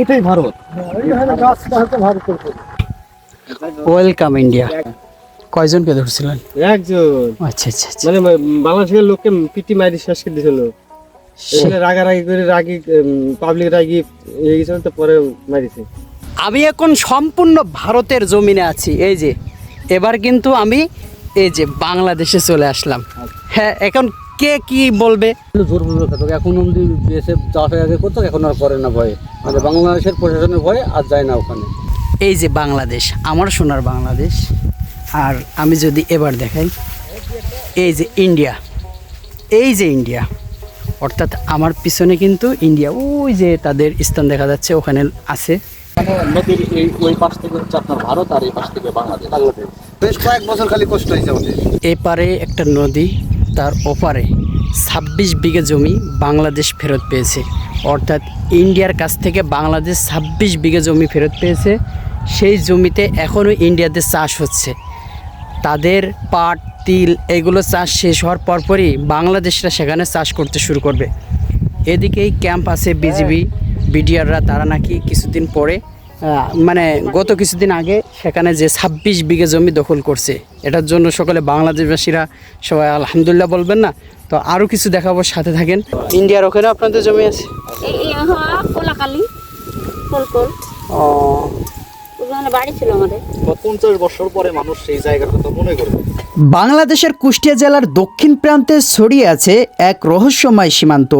এটাই Bharat. Welcome India কয়জনকে ধরছিলেন? একজন। আচ্ছা আচ্ছা আচ্ছা। মানে বাংলাদেশের লোককে পিটি মারি শেষ করে দিয়েছিল। রাগারাগি করে রাগি পাবলিক রাগি হয়ে গেছিল তো পরে মারিছে। আমি এখন সম্পূর্ণ ভারতের জমিনে আছি এই যে। এবার কিন্তু আমি এই যে বাংলাদেশে চলে আসলাম। হ্যাঁ এখন কে কি বলবে? জোর পূর্বক থাকতো এখন অব্দি বিএসএফ চাষের আগে করতো এখন আর করে না ভয়ে। মানে বাংলাদেশের প্রশাসনের ভয়ে আর যায় না ওখানে। এই যে বাংলাদেশ আমার সোনার বাংলাদেশ আর আমি যদি এবার দেখাই এই যে ইন্ডিয়া এই যে ইন্ডিয়া অর্থাৎ আমার পিছনে কিন্তু ইন্ডিয়া ওই যে তাদের স্থান দেখা যাচ্ছে ওখানে আছে। নদীর এই ওই পাশ থেকে হচ্ছে আপনার ভারত আর এই পাশ থেকে বাংলাদেশ বাংলাদেশ। বেশ কয়েক বছর খালি কষ্ট হয়েছে আমাদের। এপারে একটা নদী তার ওপারে ছাব্বিশ বিঘে জমি বাংলাদেশ ফেরত পেয়েছে। অর্থাৎ ইন্ডিয়ার কাছ থেকে বাংলাদেশ ছাব্বিশ বিঘে জমি ফেরত পেয়েছে। সেই জমিতে এখনও ইন্ডিয়াতে চাষ হচ্ছে। তাদের পাট, তিল এগুলো চাষ শেষ হওয়ার পরপরই বাংলাদেশরা সেখানে চাষ করতে শুরু করবে। এদিকেই ক্যাম্প আছে বিজিবি, বিডিআররা, তারা নাকি কিছুদিন পরে মানে গত কিছুদিন আগে সেখানে যে ছাব্বিশ বিঘে জমি দখল করছে এটার জন্য সকলে বাংলাদেশবাসীরা সবাই আলহামদুলিল্লাহ বলবেন না? তো আরও কিছু দেখাবো সাথে থাকেন। ইন্ডিয়ার ওখানে আপনাদের জমি আছে? এই এই হ্যাঁ কোলাকালি কোলকোল ও। ওখানে বাড়ি ছিল আমাদের। পঞ্চাশ বছর পরে মানুষ সেই জায়গাটা মনে বাংলাদেশের কুষ্টিয়া জেলার দক্ষিণ প্রান্তে ছড়িয়ে আছে এক রহস্যময় সীমান্ত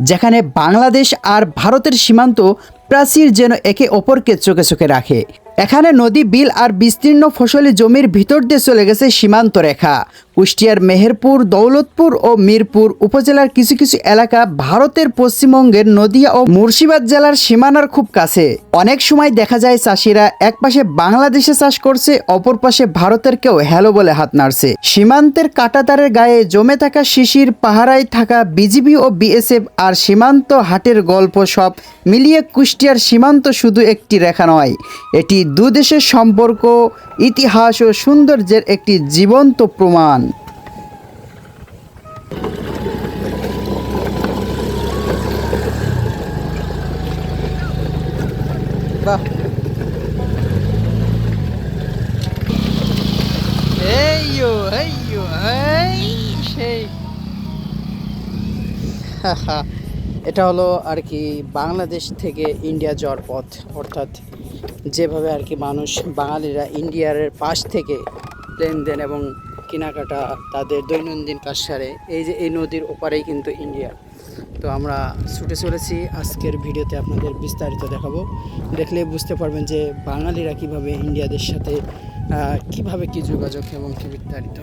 যেখানে বাংলাদেশ আর ভারতের সীমান্ত প্রাচীর যেন একে অপরকে চোখে চোখে রাখে। এখানে নদী, বিল আর বিস্তীর্ণ ফসলি জমির ভিতর দিয়ে চলে গেছে সীমান্ত রেখা। কুষ্টিয়ার মেহেরপুর, দৌলতপুর ও মিরপুর উপজেলার কিছু কিছু এলাকা ভারতের পশ্চিমবঙ্গের নদিয়া ও মুর্শিবাদ জেলার সীমানার খুব কাছে। অনেক সময় দেখা যায় চাষিরা এক পাশে বাংলাদেশে চাষ করছে, অপর পাশে ভারতের কেউ হ্যালো বলে হাত নাড়ছে। সীমান্তের কাটাতারের গায়ে জমে থাকা শিশির, পাহারায় থাকা বিজিবি ও বিএসএফ আর সীমান্ত হাটের গল্প সব মিলিয়ে কুষ্টিয়ার সীমান্ত শুধু একটি রেখা নয়, এটি দু দেশের সম্পর্ক, ইতিহাস ও সৌন্দর্যের একটি জীবন্ত প্রমাণ। এটা হলো আর কি বাংলাদেশ থেকে ইন্ডিয়া যাওয়ার পথ, অর্থাৎ যেভাবে আর কি মানুষ বাঙালিরা ইন্ডিয়ার পাশ থেকে লেনদেন এবং কেনাকাটা তাদের দৈনন্দিন কাজ সারে, এই যে এই নদীর ওপারেই কিন্তু ইন্ডিয়া। তো আমরা ছুটে চলেছি, আজকের ভিডিওতে আপনাদের বিস্তারিত দেখাবো। দেখলে বুঝতে পারবেন যে বাঙালিরা কীভাবে ইন্ডিয়াদের সাথে কীভাবে কি যোগাযোগ এবং কি বিস্তারিত।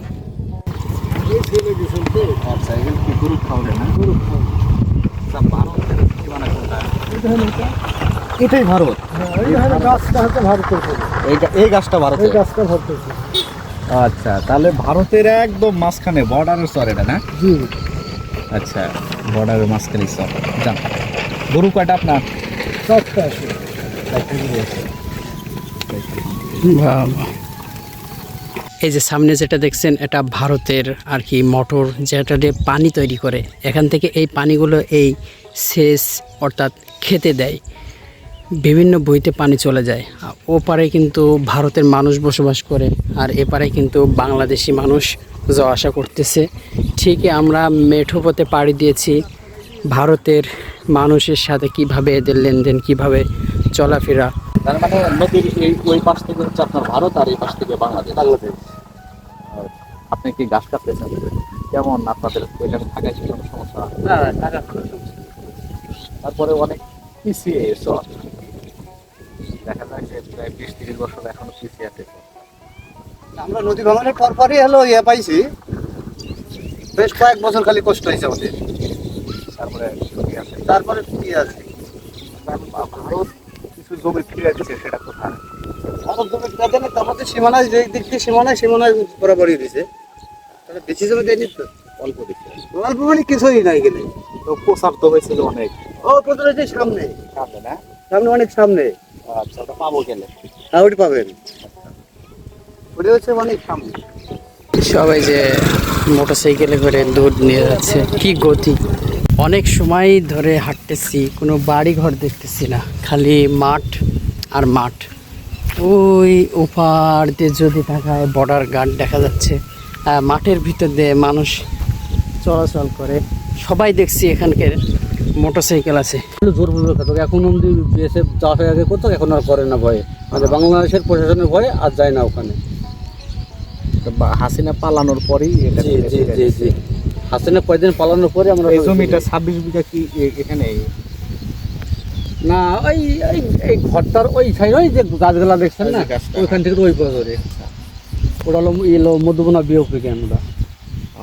এগুলো কি গরু খাওয়াবে না গরু ভারতের সীমানা কোনটা এটাই ভারত এই গাছটা ভারতের আচ্ছা তাহলে ভারতের একদম মাঝখানে বর্ডারের চর এটা না? আচ্ছা বর্ডারের মাঝখানে চর যান গরু কয়টা আপনার? চারটা আছে। এই যে সামনে যেটা দেখছেন এটা ভারতের আর কি মোটর যেটা দিয়ে পানি তৈরি করে। এখান থেকে এই পানিগুলো এই সেচ অর্থাৎ খেতে দেয়। বিভিন্ন বইতে পানি চলে যায়। আর ওপারে কিন্তু ভারতের মানুষ বসবাস করে আর এপারে কিন্তু বাংলাদেশি মানুষ যাওয়া আসা করতেছে। ঠিকই আমরা মেঠো পথে পাড়ি দিয়েছি। ভারতের মানুষের সাথে কীভাবে এদের লেনদেন কীভাবে চলাফেরা। তার মানে নদীর এই ওই পাশ থেকে হচ্ছে আপনার ভারত আর এই পাশ থেকে বাংলাদেশ। বাংলাদেশ। আপনি কি গাছ কাটতে চান? কেমন আপনাদের ওইখানে থাকায় কোনো সমস্যা? তারপরে অনেক পিছিয়ে চর দেখা যায় যে প্রায় বিশ তিরিশ বছর এখনও পিছিয়ে আছে। আমরা নদী ভাঙনের পর পরই হলো ইয়ে পাইছি। বেশ কয়েক বছর খালি কষ্ট হয়েছে আমাদের। তারপরে আছে। তারপরে কি আছে। ভারত কিছু জমি ফিরে দিচ্ছে সেটা কোথায়? আমার জমি কাটে না আমাদের সীমানায় যে দিক দিয়ে সীমানায় সীমানায় বরাবরই দিছে। তাহলে বেশি জমি দেয়নি তো? অল্প দিচ্ছে অল্প মানে কিছুই নাই গেলে তো প্রচার তো হয়েছিল অনেক। ও প্রচুর হচ্ছে সামনে। সামনে না? সামনে অনেক সামনে। আচ্ছা ওটা পাবো গেলে হ্যাঁ ওটি পাবেন। ওটা হচ্ছে অনেক সামনে। সবাই যে মোটরসাইকেলে করে দুধ নিয়ে যাচ্ছে কি গতি। অনেক সময় ধরে হাঁটতেছি কোনো বাড়ি ঘর দেখতেছি না খালি মাঠ আর মাঠ। ওই ওপার দিয়ে যদি থাকায় বর্ডার গার্ড দেখা যাচ্ছে। মাঠের ভিতর দিয়ে মানুষ চলাচল করে। সবাই দেখছি এখানকার মোটরসাইকেল আছে। জোর পূর্বক খাতো এখন অব্দি বিএসএফ যাওয়ার আগে করতো এখন আর করে না ভয়ে। আমাদের বাংলাদেশের প্রশাসনের ভয়ে আর যায় না ওখানে। হাসিনা পালানোর পরেই জি জি জি জি। হাসিনা কয়েকদিন পালানোর পরে আমরা জমিটা ছাব্বিশ বিঘা কি এখানে? না ওই এই ঘরটার ওই সাইড ওই যে গাছগুলা দেখছেন না? ওইখান থেকে ওই বছরে। ওটা হলো এলো মধুবনা বিওপি আমরা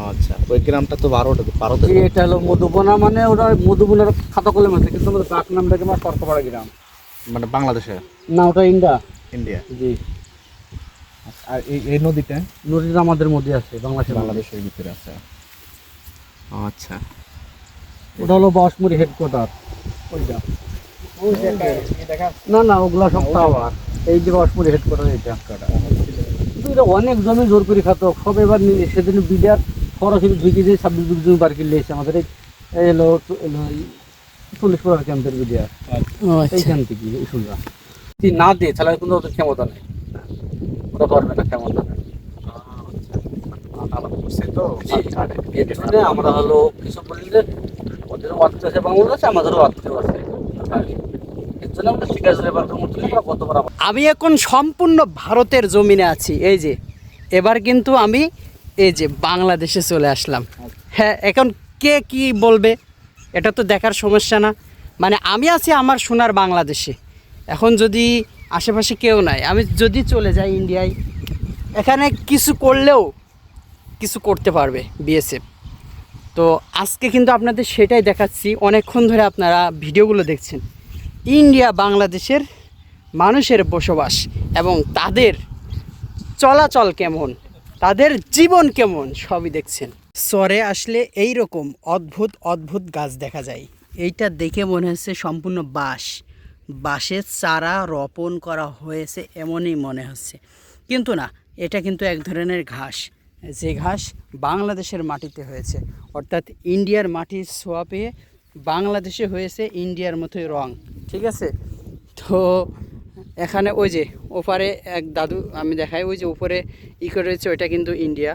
আচ্ছা ওই গ্রামটা তো বারোটা বারোতে এটা হলো মধুবনা মানে ওটা মধুবনার খাতা কলম আছে কিন্তু আমাদের ডাক নামটাকে আমার সরকাপাড়া গ্রাম। মানে বাংলাদেশে? না ওটা ইন্ডা ইন্ডিয়া। জি। আর এই এই নদীটা? নদীটা আমাদের মধ্যে আছে বাংলাদেশের বাংলাদেশের ভিতরে আছে। আচ্ছা। ওটা হলো বাসমুরি হেডকোয়ার্টার ওইটা না না ওগুলা সব টাওয়ার এই যে বাসমুরি হেডকোয়ার্টার এটা অনেক জমি জোর করে খাতো সব এবার নিয়ে সেদিন বিডার সরাসরি ঢুকে যে ছাব্বিশ জমি বার কিনলে এসে আমাদের এই এলো চল্লিশ পড়ার ক্যাম্পের আচ্ছা। এইখান থেকে ইস্যুটা যদি না দিয়ে তাহলে কিন্তু ওদের ক্ষমতা নেই। ওরা পারবে না ক্ষমতা নেই। আমরা হলো কিছু বললে ওদের অর্থ আছে বাংলাদেশ আমাদেরও অর্থ আছে। আমি এখন সম্পূর্ণ ভারতের জমিনে আছি এই যে। এবার কিন্তু আমি এই যে বাংলাদেশে চলে আসলাম। হ্যাঁ এখন কে কি বলবে? এটা তো দেখার সমস্যা না। মানে আমি আছি আমার সোনার বাংলাদেশে। এখন যদি আশেপাশে কেউ নাই, আমি যদি চলে যাই ইন্ডিয়ায়, এখানে কিছু করলেও কিছু করতে পারবে বিএসএফ। তো আজকে কিন্তু আপনাদের সেটাই দেখাচ্ছি। অনেকক্ষণ ধরে আপনারা ভিডিওগুলো দেখছেন। ইন্ডিয়া বাংলাদেশের মানুষের বসবাস এবং তাদের চলাচল কেমন? তাদের জীবন কেমন সবই দেখছেন। চরে আসলে এই রকম অদ্ভুত অদ্ভুত গাছ দেখা যায়। এইটা দেখে মনে হচ্ছে সম্পূর্ণ বাঁশ। বাঁশের চারা রোপণ করা হয়েছে এমনই মনে হচ্ছে। কিন্তু না, এটা কিন্তু এক ধরনের ঘাস। যে ঘাস বাংলাদেশের মাটিতে হয়েছে। অর্থাৎ ইন্ডিয়ার মাটির ছোঁয়া পেয়ে বাংলাদেশে হয়েছে ইন্ডিয়ার মতোই রং। ঠিক আছে? তো এখানে ওই যে ওপারে এক দাদু আমি দেখাই ওই যে উপরে ই করে রয়েছে ওইটা কিন্তু ইন্ডিয়া।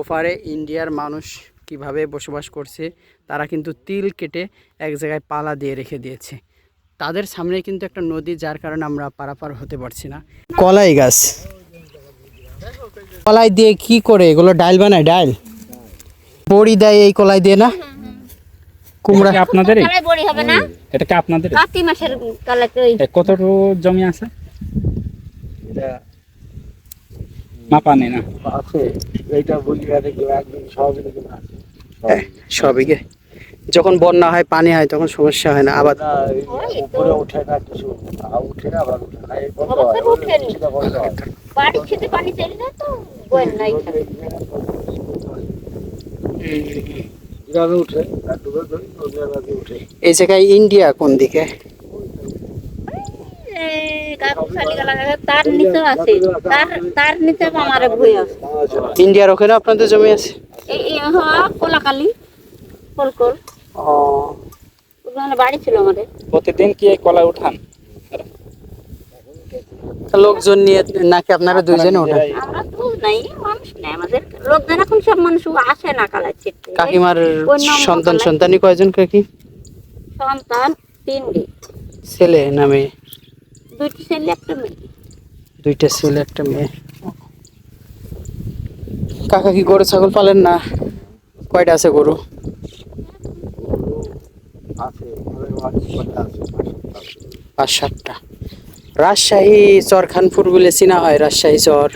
ওপারে ইন্ডিয়ার মানুষ কীভাবে বসবাস করছে তারা কিন্তু তিল কেটে এক জায়গায় পালা দিয়ে রেখে দিয়েছে। তাদের সামনে কিন্তু একটা নদী যার কারণে আমরা পারাপার হতে পারছি না। কলাই গাছ। কলাই দিয়ে কি করে? এগুলো ডাইল বানায়? ডাল বড়ি দেয় এই কলাই দিয়ে না? কুমড়া। আপনাদের এটা কি আপনাদের মাসের কতটুকু জমি আছে? মাপা নেই না আছে এইটা বলি একদিন সহযোগিতা আছে যখন বন্যা হয় পানি হয় তখন সমস্যা হয় না আবার উপরে ওঠে না কিছু উঠে না আবার উঠে না এই বন্ধ হয় বন্ধ হয় বাড়ি খেতে পানি না তো অন্য এলাকায় উঠে এই জায়গায় ইন্ডিয়া কোন দিকে তার নিচে আছে। তার তার নিচে আমার বই আছে। ইন্ডিয়ার ওখানে আপনাদের জমি আছে? এই হ্যাঁ কোলাকালি কলকল ও। ওখানে বাড়ি ছিল আমাদের। প্রতিদিন কি কলা উঠান? লোকজন নিয়ে নাকি আপনারা দুইজনে ওঠেন আমরা তো নাই মানুষ নেই আমাদের। লোকজন এখন সব মানুষ আসে না কাকিমার অন্য সন্তান। সন্তানই কয়জন কাকি? সন্তান তিনটি। ছেলে না মেয়ে? দুইটি ছেলে একটা মেয়ে। দুইটা ছেলে একটা মেয়ে। কাকা কি গরু ছাগল পালেন না? কয়টা আছে গরু? পাঁচ সাতটা। রাজশাহী চরখানপুর বলে চিনা হয় রাজশাহী চর।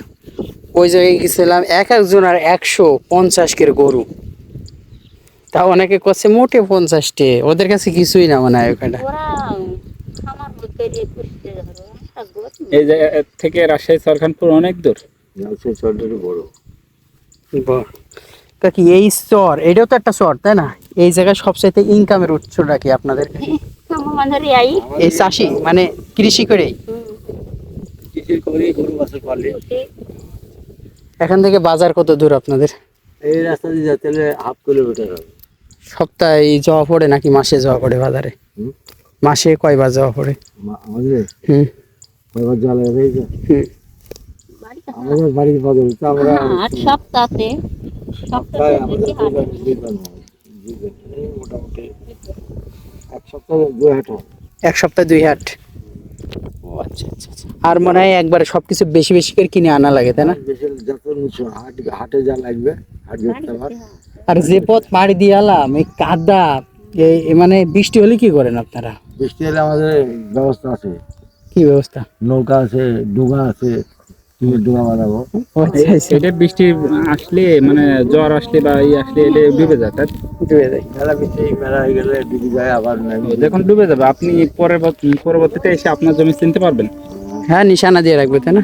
ওই জায়গায় গেছিলাম এক একজন আর একশো পঞ্চাশ কের গরু। তা অনেকে করছে মোটে পঞ্চাশটে ওদের কাছে কিছুই না মনে হয় ওখানে। এই যে থেকে রাজশাহী সরখানপুর অনেক দূর। সেই চরটারই বড়। কাকি এই চর এটাও তো একটা চর তাই না? এই জায়গায় সবচাইতে ইনকামের উৎসটা কি আপনাদের? এই চাষি মানে কৃষি করেই? করে। এখান থেকে বাজার কত দূর আপনাদের? এই রাস্তা দিয়ে যেতে হলে হাফ কিলোমিটার হবে। সপ্তাহে যাওয়া পড়ে নাকি মাসে যাওয়া পড়ে বাজারে? মাসে কয়বার যাওয়া পড়ে? আমাদের হুম। আমাদের বাড়ির বদল তো আমরা সপ্তাহে সপ্তাহে হয় মোটামুটি এক সপ্তাহে দুই হাট এক সপ্তাহে দুই হাট। ও আচ্ছা আচ্ছা আচ্ছা। আর মনে হয় একবারে সবকিছু বেশি বেশি করে কিনে আনা লাগে তাই না? বেশি যত নিচু হাট হাটে যা লাগবে হাট আর যে পথ পাড়ি দিয়ে আলাম এই কাদা এই মানে বৃষ্টি হলে কি করেন আপনারা? বৃষ্টি হলে আমাদের ব্যবস্থা আছে। কি ব্যবস্থা? নৌকা আছে ডুগা আছে টিনের ডুগা বানাবো। আচ্ছা আচ্ছা। এটা বৃষ্টি আসলে মানে জ্বর আসলে বা ই আসলে এটা ডুবে যায় তাই ডুবে যায়। মেলা বৃষ্টি মেলা হয়ে গেলে ডুবে যায় আবার। যখন ডুবে যাবে আপনি পরের পরবর্তীতে এসে আপনার জমি চিনতে পারবেন। হ্যাঁ নিশানা দিয়ে রাখবে তাই না?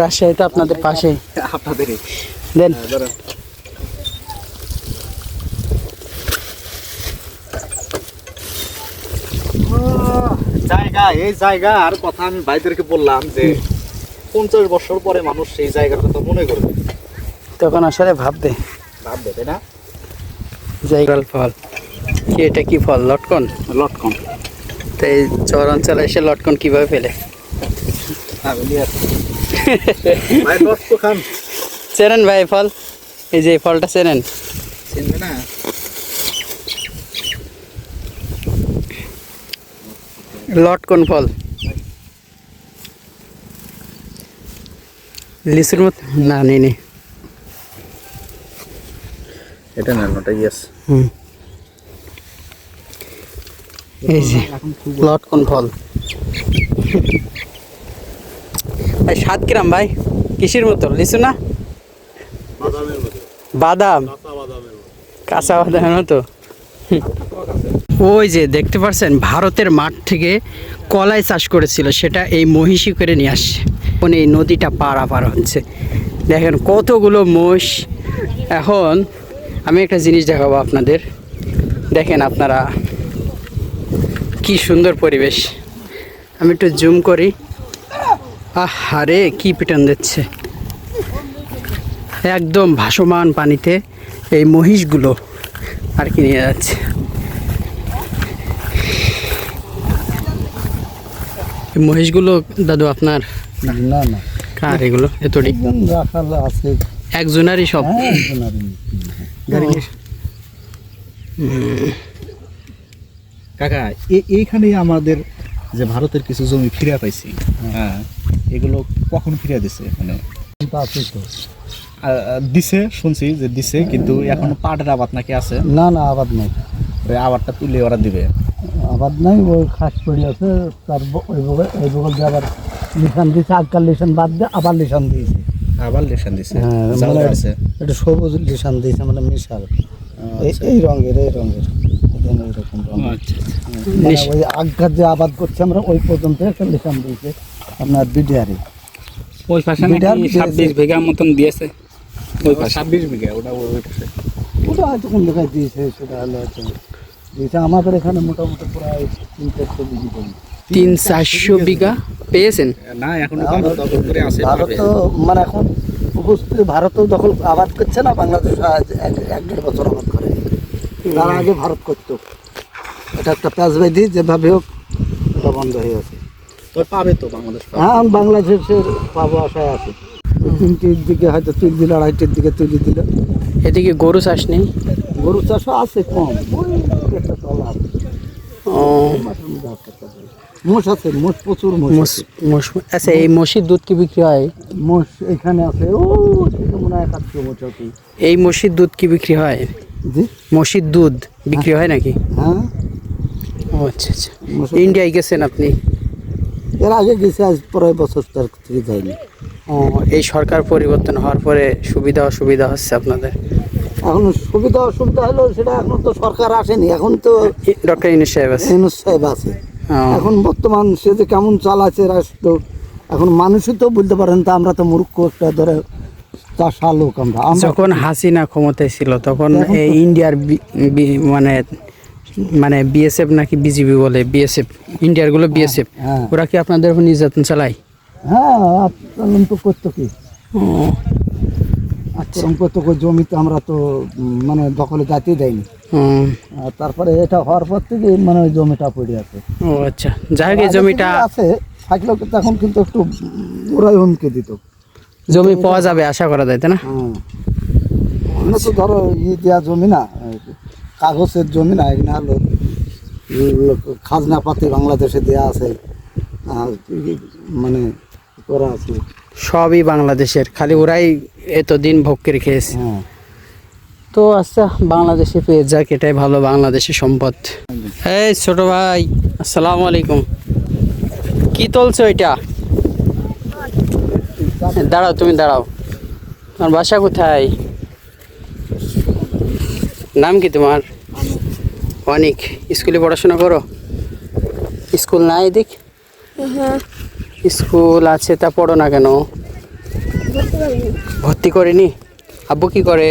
রাজশাহী তো আপনাদের পাশে আপনাদেরই। দেন। এই জায়গা আর কথা আমি ভাইদেরকে বললাম যে পঞ্চাশ বছর পরে মানুষ সেই জায়গার কথা মনে করবে। তখন আসলে ভাববে। ভাববে তাই না? জায়গাল ফল। কি এটা কি ফল? লটকন? লটকন। তো এই চর অঞ্চলে এসে লটকন কীভাবে ফেলে? চেনেন ভাই ফল? এই যে ফলটা চেনেন? চিনবে না? লটকন ফল? লিচুর মতো? না নেই নেই। এটা না ওটা ইয়েস হুম। এই যে লটকন ফল? ভাই সাত গ্রাম ভাই? কিসের মতো? লিচু না? বাদাম? কাঁচা বাদামের মতো। ওই যে দেখতে পাচ্ছেন ভারতের মাঠ থেকে কলাই চাষ করেছিল, সেটা এই মহিষী করে নিয়ে আসছে। এখন এই নদীটা পারাপার হচ্ছে। দেখেন কতগুলো মোষ এখন আমি একটা জিনিস দেখাবো আপনাদের। দেখেন আপনারা কি সুন্দর পরিবেশ। আমি একটু জুম করি। আহারে কি পিটন দিচ্ছে। একদম ভাসমান পানিতে এই মহিষগুলো আর কি নিয়ে যাচ্ছে। মহিষগুলো দাদু আপনার? না না কার এগুলো? এতটি? আছে। একজনারই সব? কাকা এ- এইখানেই আমাদের যে ভারতের কিছু জমি ফিরে পাইছি হ্যাঁ এগুলো কখন ফিরে দিছে মানে? দিছে শুনছি যে দিছে কিন্তু এখন পাটের আবাদ নাকি আছে? না না আবাদ নাই। ওই আবাদটা তুলে ওরা দিবে। আবাদ নাই ওই খাস পড়ে আছে তার ওই বগল ওই বগল দিয়ে আবার লিশান দিয়েছে আজকাল লিশান বাদ দিয়ে আবার লিশান দিয়েছে। আবার লেশন দিছে? হ্যাঁ, মানে- এটা সবুজ লিশান দিয়েছে মানে মিশাল। এই আচ্ছা। এই রঙের এই রঙের এরকম রঙ আচ্ছা মানে ওই যে আবাদ করছে আমরা ওই পর্যন্ত একটা লিশান দিয়েছে আপনার বিডিআরে। ওই পাশে বিঘা নাকি দিয়েছে। ছাব্বিশ বিঘা মতন দিয়েছে। ওই ছাব্বিশ বিঘা ওটা ওই পাশে। ওটা হয়তো কোন জায়গায় দিয়েছে সেটা হলো দিয়েছে আমাদের এখানে মোটামুটি প্রায় তিন চারশো বিঘি জমি তিন চারশো বিঘা পেয়েছেন? না এখনও ভারত দখল করে আছে ভারত তো মানে এখন উপস্থিত ভারতও দখল আবাদ করছে না বাংলাদেশ আজ এক এক দেড় বছর আবাদ করে। তার আগে ভারত করতো। এটা একটা প্যাঁচবাদি যেভাবে হোক এটা বন্ধ হয়ে গেছে তো পাবে তো বাংলাদেশ হ্যাঁ বাংলাদেশের পাবো আশায় আছে। তিনটির দিকে হয়তো তুল দিল আড়াইটির দিকে তুলে দিল। এদিকে গরু চাষ নেই? গরু চাষও আছে কম। ও। মোষ আছে মোষ প্রচুর মোষ মোষ আচ্ছা এই মসির দুধ কি বিক্রি হয়? মোষ এখানে আছে ও মনে হয় একাত্তর মোষ এই মসির দুধ কি বিক্রি হয়? জি? মসির দুধ বিক্রি হয়। নাকি? হ্যাঁ। ও আচ্ছা আচ্ছা। ইন্ডিয়ায় গেছেন আপনি? এর আগে গেছে আজ পরের বছর তার থেকে যায়নি ও এই সরকার পরিবর্তন হওয়ার পরে সুবিধা অসুবিধা হচ্ছে আপনাদের? এখন সুবিধা অসুবিধা হলো সেটা এখন তো সরকার আসেনি এখন তো ডক্টর ইনুস সাহেব আছে। এনুস সাহেব আছে। এখন বর্তমান সে যে কেমন চালাচ্ছে রাষ্ট্র এখন মানুষই তো বলতে পারেন তা আমরা তো মূর্খ একটা ধরে চাষা লোক আমরা। যখন হাসিনা ক্ষমতায় ছিল তখন এই ইন্ডিয়ার মানে মানে বিএসএফ নাকি বিজিবি বলে বিএসএফ ইন্ডিয়ারগুলো বিএসএফ হ্যাঁ। ওরা কি আপনাদের উপর নির্যাতন চালায়? হ্যাঁ তো করতো কি? ও আক্রমণ করতো জমি তো আমরা তো মানে দখলে যাতে দেয়নি। তারপরে এটা হওয়ার পর থেকে মানে জমিটা পড়ে আছে। ও আচ্ছা। যাই হোক জমিটা আছে থাকলেও কিন্তু এখন কিন্তু একটু ওরাই হুমকি দিত। জমি পাওয়া যাবে আশা করা যায় তাই না? তো ধরো ই দেওয়া জমি না কাগজের জমি না এখানে হলো খাজনা পাতি বাংলাদেশে দেওয়া আছে আর মানে করা আছে। সবই বাংলাদেশের। খালি ওরাই এতদিন ভোগ করে খেয়েছে। হ্যাঁ তো আচ্ছা বাংলাদেশে পেয়ে যাক এটাই ভালো বাংলাদেশের সম্পদ। এই ছোট ভাই আসসালামু আলাইকুম। কি তুলছো এটা? দাঁড়াও তুমি দাঁড়াও। তোমার বাসা কোথায়? নাম কি তোমার? অনেক। স্কুলে পড়াশোনা করো? স্কুল নাই দেখ স্কুল আছে তা পড়ো না কেন? ভর্তি করিনি? আব্বু কি করে?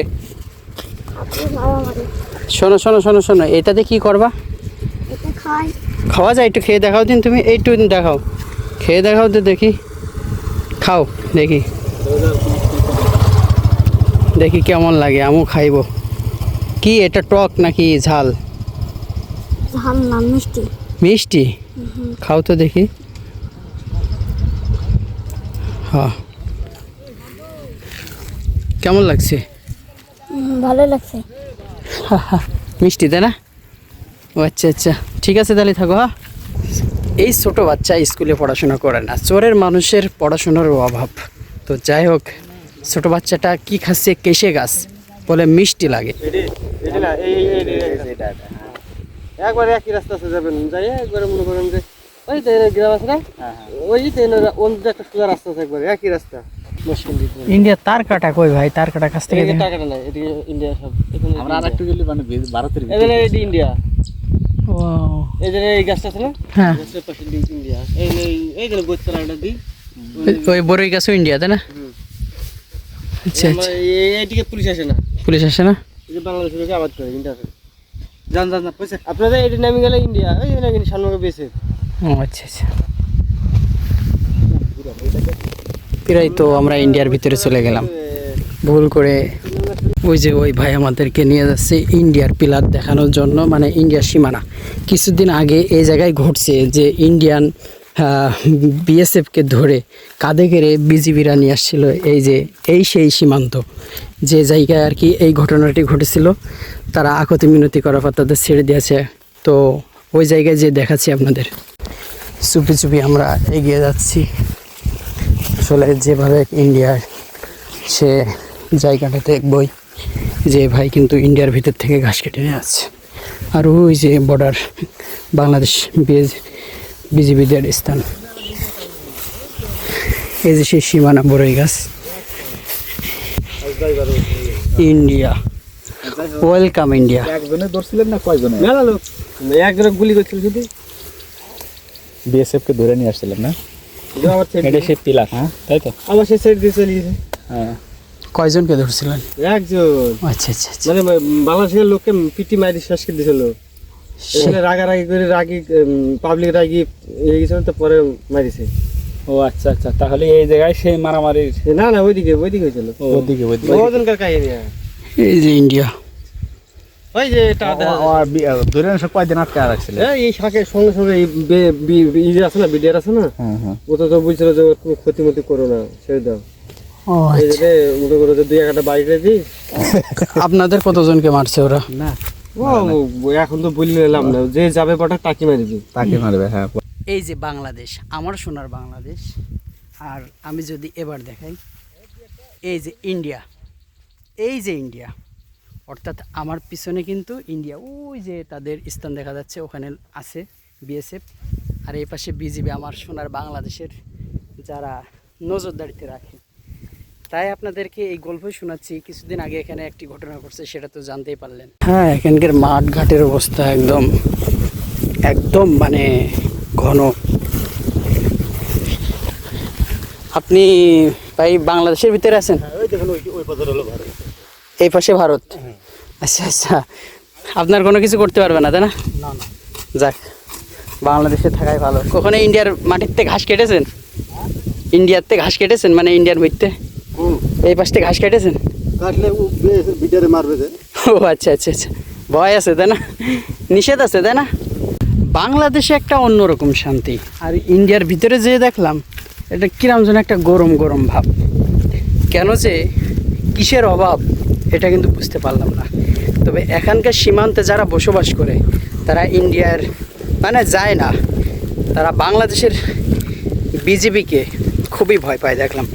শোনো শোনো শোনো শোনো এটাতে কি করবা? খাওয়া যায় একটু খেয়ে দেখাও দিন তুমি একটু দেখাও। খেয়ে দেখাও তো দেখি। খাও দেখি। দেখি কেমন লাগে আমিও খাইব। কি এটা টক নাকি ঝাল? ঝাল না মিষ্টি। মিষ্টি? খাও তো দেখি। হ্যাঁ কেমন লাগছে ভালো লাগছে মিষ্টি তাই না ও আচ্ছা আচ্ছা ঠিক আছে তাহলে থাকো হ্যাঁ এই ছোট বাচ্চা স্কুলে পড়াশোনা করে না চোরের মানুষের পড়াশোনার অভাব তো যাই হোক ছোট বাচ্চাটা কি খাচ্ছে কেশে গাছ বলে মিষ্টি লাগে একবার একই রাস্তা যাবেন যাই একবারে মনে করেন যে ওই গ্রাম আছে না? ওই তো এর অন্য একটা সোজা রাস্তা আছে একবার একই রাস্তা। ইন্ডিয়া তার কাটা কই ভাই? তার কাটা কাছ থেকে নাই এদিকে ইন্ডিয়া সব। আমরা আর একটু গেলে মানে ভারতের ভিতরে। এখানে এটি ইন্ডিয়া। ও এই যে এই গাছটা আছে না? হ্যাঁ। গাছের পাশে ইন্ডিয়া। এই এই এই যে দি ওই বড়ই গাছও ইন্ডিয়া তাই না? আচ্ছা আচ্ছা। এইদিকে পুলিশ আসে না। পুলিশ আসে না? এই যে বাংলাদেশের লোকে আবাদ করে ইন্ডিয়া যান যান পয়সা। আপনাদের এটি নামে গেলে ইন্ডিয়া। এই যে নাকি সামনে বেছে। আচ্ছা আচ্ছা। প্রায় তো আমরা ইন্ডিয়ার ভিতরে চলে গেলাম। ভুল করে ওই যে ওই ভাই আমাদেরকে নিয়ে যাচ্ছে ইন্ডিয়ার পিলার দেখানোর জন্য মানে ইন্ডিয়ার সীমানা। কিছুদিন আগে এই জায়গায় ঘটছে যে ইন্ডিয়ান বিএসএফকে ধরে কাঁধে কেড়ে বিজিবিরা নিয়ে আসছিল এই যে, এই সেই সীমান্ত। যে জায়গায় আর কি এই ঘটনাটি ঘটেছিল, তারা আকতি মিনতি করার পর তাদের ছেড়ে দিয়েছে। তো ওই জায়গায় যে দেখাচ্ছি আপনাদের। চুপি চুপি আমরা এগিয়ে যাচ্ছি। আসলে যেভাবে ইন্ডিয়ার সে জায়গাটা দেখবই যে ভাই কিন্তু ইন্ডিয়ার ভিতর থেকে ঘাস কেটে নিয়ে আসছে। আর ওই যে বর্ডার বাংলাদেশ বিএস বিজিবিদের স্থান। এই যে সেই সীমানা বড়ই গাছ। ইন্ডিয়া। Welcome India. একজনে ধরছিলেন না কয়জনে? মেলা লোক। একজনে গুলি করছিল শুধু। বিএসএফ কে ধরে নিয়ে আসছিলেন না? এটা পিলার হ্যাঁ? তাই তো? আবার সে সেট দিয়ে চলে গেছে হ্যাঁ। কয়জনকে ধরছিলেন? একজন। আচ্ছা আচ্ছা আচ্ছা। মানে বাংলাদেশের লোককে পিটি মারি শেষ করে দিয়েছিল। এখানে রাগারাগি করে রাগি পাবলিক রাগি এই গেছিল তো পরে মারিছে। ও আচ্ছা আচ্ছা। তাহলে এই জায়গায় সেই মারামারির না না ওইদিকে ওইদিকে হয়েছিল। ওজনকার কাহিনী। এই যে ইন্ডিয়া। ওই যে ধরে সব কয়দিন আটকে রাখছিলেন এই শাকের সঙ্গে সঙ্গে এই বে- বি- বি- ই যে আছে না বিডিআর আছে না? ও তো তো বুঝছিল যে কোনো ক্ষতি মতি করো না ছেড়ে দাও। ও এই যে করো যে দুই একটা বাইক আপনাদের কতজনকে মারছে ওরা? না। ও এখন তো বলি নিলাম না যে যাবে পাটা টাকি মারিবি। তাকে মারবে হ্যাঁ। এই যে বাংলাদেশ আমার সোনার বাংলাদেশ আর আমি যদি এবার দেখাই এই যে ইন্ডিয়া এই যে ইন্ডিয়া অর্থাৎ আমার পিছনে কিন্তু ইন্ডিয়া ওই যে তাদের স্থান দেখা যাচ্ছে ওখানে আছে বিএসএফ আর এই পাশে বিজিবি আমার সোনার বাংলাদেশের যারা নজরদারিতে রাখে। তাই আপনাদেরকে এই গল্পই শোনাচ্ছি। কিছুদিন আগে এখানে একটি ঘটনা ঘটছে সেটা তো জানতেই পারলেন। হ্যাঁ এখানকার মাঠ ঘাটের অবস্থা একদম একদম মানে ঘন। আপনি ভাই বাংলাদেশের ভিতরে আছেন? এই পাশে ভারত? আচ্ছা আচ্ছা। আপনার কোনো কিছু করতে পারবে না তাই না? যাক বাংলাদেশে থাকাই ভালো। কখনো ইন্ডিয়ার মাটিতে ঘাস কেটেছেন? ইন্ডিয়াতে ঘাস কেটেছেন? মানে ইন্ডিয়ার মধ্যে এই পাশে ঘাস কেটেছেন? কাটলে বিটারে মারবে ও আচ্ছা আচ্ছা আচ্ছা। ভয় আছে তাই না? নিষেধ আছে তাই না? বাংলাদেশে একটা অন্যরকম শান্তি। আর ইন্ডিয়ার ভিতরে যেয়ে দেখলাম এটা কিরম যেন একটা গরম গরম ভাব। কেন যে কিসের অভাব এটা কিন্তু বুঝতে পারলাম না। তবে এখানকার সীমান্তে যারা বসবাস করে তারা ইন্ডিয়ার মানে যায় না। তারা বাংলাদেশের বিজেপিকে খুবই ভয় পায় দেখলাম।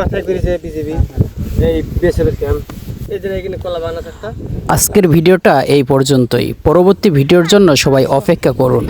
মাথায় করেছে বিজেপি এই ক্যাম্প আজকের ভিডিওটা এই পর্যন্তই। পরবর্তী ভিডিওর জন্য সবাই অপেক্ষা করুন।